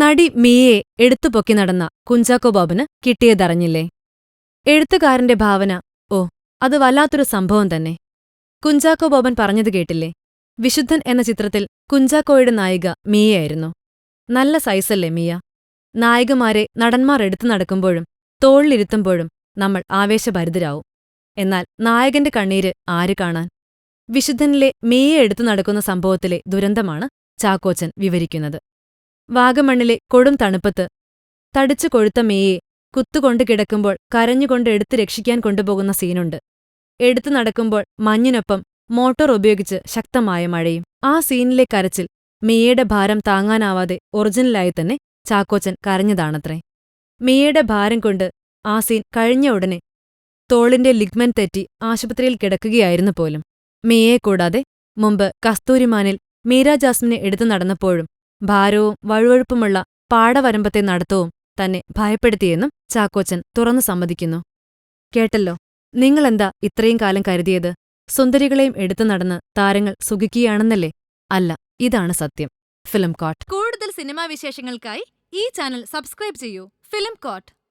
നടി മീയെ എടുത്തുപൊക്കി നടന്ന കുഞ്ചാക്കോ ബോബന് കിട്ടിയതറിഞ്ഞില്ലേ? എഴുത്തുകാരന്റെ ഭാവന ഓ അത് വല്ലാത്തൊരു സംഭവം തന്നെ. കുഞ്ചാക്കോ ബോബൻ പറഞ്ഞത് കേട്ടില്ലേ? വിശുദ്ധൻ എന്ന ചിത്രത്തിൽ കുഞ്ചാക്കോയുടെ നായിക മീയായിരുന്നു നല്ല സൈസല്ലേ മീയ? നായികമാരെ നടന്മാർ എടുത്തു നടക്കുമ്പോഴും തോളിലിരുത്തുമ്പോഴും നമ്മൾ ആവേശഭരിതരാവും. എന്നാൽ നായകന്റെ കണ്ണീര് ആര് കാണാൻ? വിശുദ്ധനിലെ മീയെ എടുത്തു നടക്കുന്ന സംഭവത്തിലെ ദുരന്തമാണ് ചാക്കോച്ചൻ വിവരിക്കുന്നത്. വാഗമണ്ണിലെ കൊടും തണുപ്പത്ത്. തടിച്ചു കൊഴുത്ത മേയെ കുത്തുകൊണ്ട് കിടക്കുമ്പോൾ കരഞ്ഞുകൊണ്ട് എടുത്തു രക്ഷിക്കാൻ കൊണ്ടുപോകുന്ന സീനുണ്ട്. എടുത്തു നടക്കുമ്പോൾ മഞ്ഞിനൊപ്പം മോട്ടോർ ഉപയോഗിച്ച് ശക്തമായ മഴയും. ആ സീനിലെ കരച്ചിൽ മിയയുടെ ഭാരം താങ്ങാനാവാതെ ഒറിജിനലായി തന്നെ ചാക്കോച്ചൻ കരഞ്ഞതാണത്രേ. മിയയുടെ ഭാരം കൊണ്ട് ആ സീൻ കഴിഞ്ഞ ഉടനെ തോളിന്റെ ലിഗ്മൻ തെറ്റി ആശുപത്രിയിൽ കിടക്കുകയായിരുന്നു പോലും. മേയെ കൂടാതെ മുമ്പ് കസ്തൂരിമാനിൽ മീര ജാസ്മിനെ എടുത്തു നടന്നപ്പോഴും ഭാരവും വഴുവഴുപ്പുമുള്ള പാടവരമ്പത്തെ നടത്തവും തന്നെ ഭയപ്പെടുത്തിയെന്നും ചാക്കോച്ചൻ തുറന്നു സമ്മതിക്കുന്നു. കേട്ടല്ലോ നിങ്ങളെന്താ ഇത്രയും കാലം കരുതിയത്? സുന്ദരികളെയും എടുത്തു നടന്ന് താരങ്ങൾ സുഖിക്കുകയാണെന്നല്ലേ? അല്ല ഇതാണ് സത്യം. Film coat. കൂടുതൽ സിനിമാ വിശേഷങ്ങൾക്കായി ഈ ചാനൽ സബ്സ്ക്രൈബ് ചെയ്യൂ. Film court.